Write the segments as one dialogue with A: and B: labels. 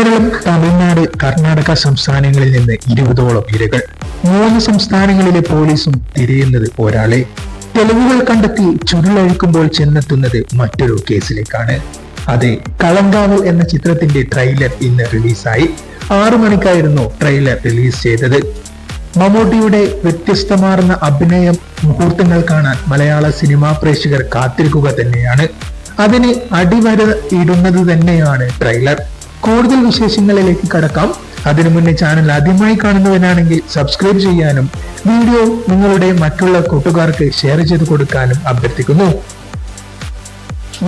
A: കേരളം തമിഴ്നാട് കർണാടക സംസ്ഥാനങ്ങളിൽ നിന്ന് ഇരുപതോളം ഇരകൾ. മൂന്ന് സംസ്ഥാനങ്ങളിലെ പോലീസും തിരയുന്നത് ഒരാളെ. തെളിവുകൾ കണ്ടെത്തി ചുരുളഴിക്കുമ്പോൾ ചെന്നെത്തുന്നത് മറ്റൊരു കേസിലേക്കാണ്. അതെ കളങ്കാവൽ എന്ന ചിത്രത്തിന്റെ ട്രെയിലർ ഇന്ന് റിലീസായി ആറു മണിക്കായിരുന്നു ട്രെയിലർ റിലീസ് ചെയ്തത്. മമ്മൂട്ടിയുടെ വ്യത്യസ്തമാർന്ന അഭിനയം മുഹൂർത്തങ്ങൾ കാണാൻ മലയാള സിനിമാ പ്രേക്ഷകർ കാത്തിരിക്കുക തന്നെയാണ്. അതിന് അടിവര ഇടുന്നത് തന്നെയാണ് ട്രെയിലർ കൂടുതൽ വിശേഷങ്ങളിലേക്ക് കടക്കാം. അതിനു മുന്നേ ചാനൽ ആദ്യമായി കാണുന്നവനാണെങ്കിൽ സബ്സ്ക്രൈബ് ചെയ്യാനും വീഡിയോ നിങ്ങളുടെ മറ്റുള്ള കൂട്ടുകാർക്ക് ഷെയർ ചെയ്ത് കൊടുക്കാനും അഭ്യർത്ഥിക്കുന്നു.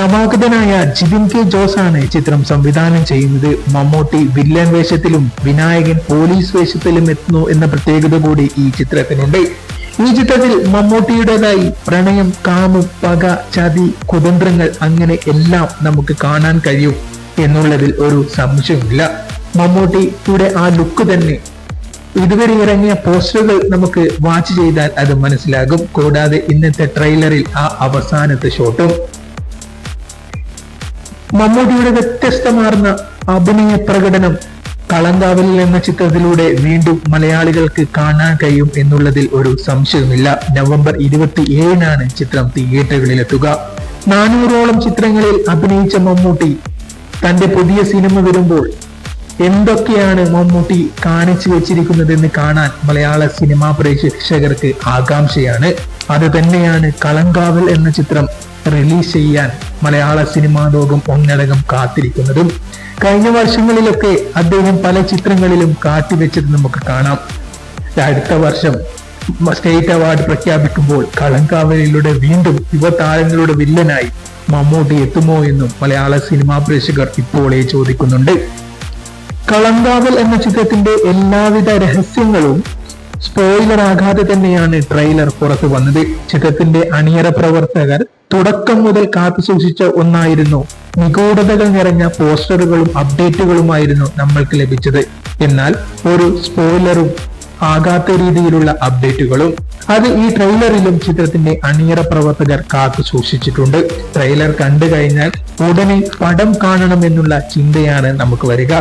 A: നവാഗതനായ ജിതിൻ കെ ജോസ് ആണ് ചിത്രം സംവിധാനം ചെയ്യുന്നത്. മമ്മൂട്ടി വില്ലൻ വേഷത്തിലും വിനായകൻ പോലീസ് വേഷത്തിലും എത്തുന്നു എന്ന പ്രത്യേകത കൂടി ഈ ചിത്രത്തിനുണ്ട്. ഈ ചിത്രത്തിൽ മമ്മൂട്ടിയുടേതായി പ്രണയം കാമം പക ചതി കുതന്ത്രങ്ങൾ അങ്ങനെ എല്ലാം നമുക്ക് കാണാൻ കഴിയും. എന്നുള്ളതിൽ ഒരു സംശയമില്ല മമ്മൂട്ടി മമ്മൂട്ടിയുടെ ആ ലുക്ക് തന്നെ ഇതുവരെ ഇറങ്ങിയ പോസ്റ്ററുകൾ നമുക്ക് വാച്ച് ചെയ്താൽ അത് മനസ്സിലാകും. കൂടാതെ ഇന്നത്തെ ട്രെയിലറിൽ ആ അവസാനത്തെ ഷോട്ടും മമ്മൂട്ടിയുടെ വ്യത്യസ്തമാർന്ന അഭിനയ പ്രകടനം കളങ്കാവലിൽ എന്ന ചിത്രത്തിലൂടെ വീണ്ടും മലയാളികൾക്ക് കാണാൻ കഴിയും എന്നുള്ളതിൽ ഒരു സംശയമില്ല നവംബർ ഇരുപത്തി ഏഴിനാണ് ചിത്രം തിയേറ്ററുകളിലെത്തുക നാനൂറോളം ചിത്രങ്ങളിൽ അഭിനയിച്ച മമ്മൂട്ടി തന്റെ പുതിയ സിനിമ വരുമ്പോൾ എന്തൊക്കെയാണ് മമ്മൂട്ടി കാണിച്ചു വെച്ചിരിക്കുന്നതെന്ന് കാണാൻ മലയാള സിനിമാ പ്രേക്ഷകർക്ക് ആകാംക്ഷയാണ്. അത് തന്നെയാണ് കളങ്കാവൽ എന്ന ചിത്രം റിലീസ് ചെയ്യാൻ മലയാള സിനിമാ ലോകം ഒന്നടങ്കം കാത്തിരിക്കുന്നതും. കഴിഞ്ഞ വർഷങ്ങളിലൊക്കെ അദ്ദേഹം പല ചിത്രങ്ങളിലും കാട്ടിവെച്ചത് നമുക്ക് കാണാം. അടുത്ത വർഷം സ്റ്റേറ്റ് അവാർഡ് പ്രഖ്യാപിക്കുമ്പോൾ കളങ്കാവലിലൂടെ വീണ്ടും യുവതാരങ്ങളുടെ വില്ലനായി മമ്മൂട്ടി എത്തുമോ എന്നും മലയാള സിനിമാ പ്രേക്ഷകർ ഇപ്പോഴേ ചോദിക്കുന്നുണ്ട്. കളങ്കാവൽ എന്ന ചിത്രത്തിന്റെ എല്ലാവിധ രഹസ്യങ്ങളും സ്പോയിലർ ആകാതെ തന്നെയാണ് ട്രെയിലർ പുറത്തു വന്നത്. ചിത്രത്തിന്റെ അണിയറ പ്രവർത്തകർ തുടക്കം മുതൽ കാത്തു സൂക്ഷിച്ച ഒന്നായിരുന്നു നിഗൂഢതകൾ നിറഞ്ഞ പോസ്റ്ററുകളും അപ്ഡേറ്റുകളുമായിരുന്നു നമ്മൾക്ക് ലഭിച്ചത്. എന്നാൽ ഒരു സ്പോയിലറും ആകാത്ത രീതിയിലുള്ള അപ്ഡേറ്റുകളും അത് ഈ ട്രെയിലറിലും ചിത്രത്തിന്റെ അണിയറ പ്രവർത്തകർ കാത്തു സൂക്ഷിച്ചിട്ടുണ്ട്. ട്രെയിലർ കണ്ടു കഴിഞ്ഞാൽ ഉടനെ പടം കാണണമെന്നുള്ള ചിന്തയാണ് നമുക്ക് വരിക.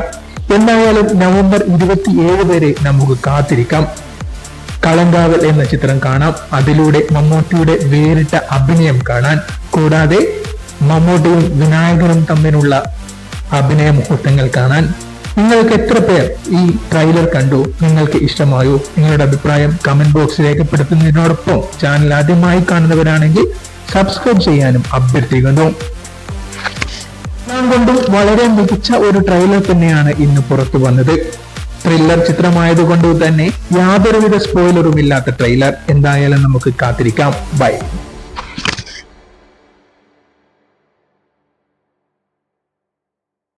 A: എന്തായാലും നവംബർ ഇരുപത്തിയേഴ് വരെ നമുക്ക് കാത്തിരിക്കാം. കളങ്കാവൽ എന്ന ചിത്രം കാണാം. അതിലൂടെ മമ്മൂട്ടിയുടെ വേറിട്ട അഭിനയം കാണാൻ. കൂടാതെ മമ്മൂട്ടിയും വിനായകനും തമ്മിലുള്ള അഭിനയ മുഹൂർത്തങ്ങൾ കാണാൻ. നിങ്ങൾക്ക് എത്ര പേർ ഈ ട്രെയിലർ കണ്ടു? നിങ്ങൾക്ക് ഇഷ്ടമായോ? നിങ്ങളുടെ അഭിപ്രായം കമന്റ് ബോക്സിൽ രേഖപ്പെടുത്തുന്നതിനോടൊപ്പം ചാനൽ ആദ്യമായി കാണുന്നവരാണെങ്കിൽ സബ്സ്ക്രൈബ് ചെയ്യാനും അഭ്യർത്ഥിക്കുന്നു. നാം കൊണ്ടും വളരെ മികച്ച ഒരു ട്രെയിലർ തന്നെയാണ് ഇന്ന് പുറത്തു വന്നത്. ത്രില്ലർ ചിത്രമായതുകൊണ്ട് തന്നെ യാതൊരുവിധ സ്പോയിലറും ഇല്ലാത്ത ട്രെയിലർ എന്തായാലും നമുക്ക് കാത്തിരിക്കാം. ബൈ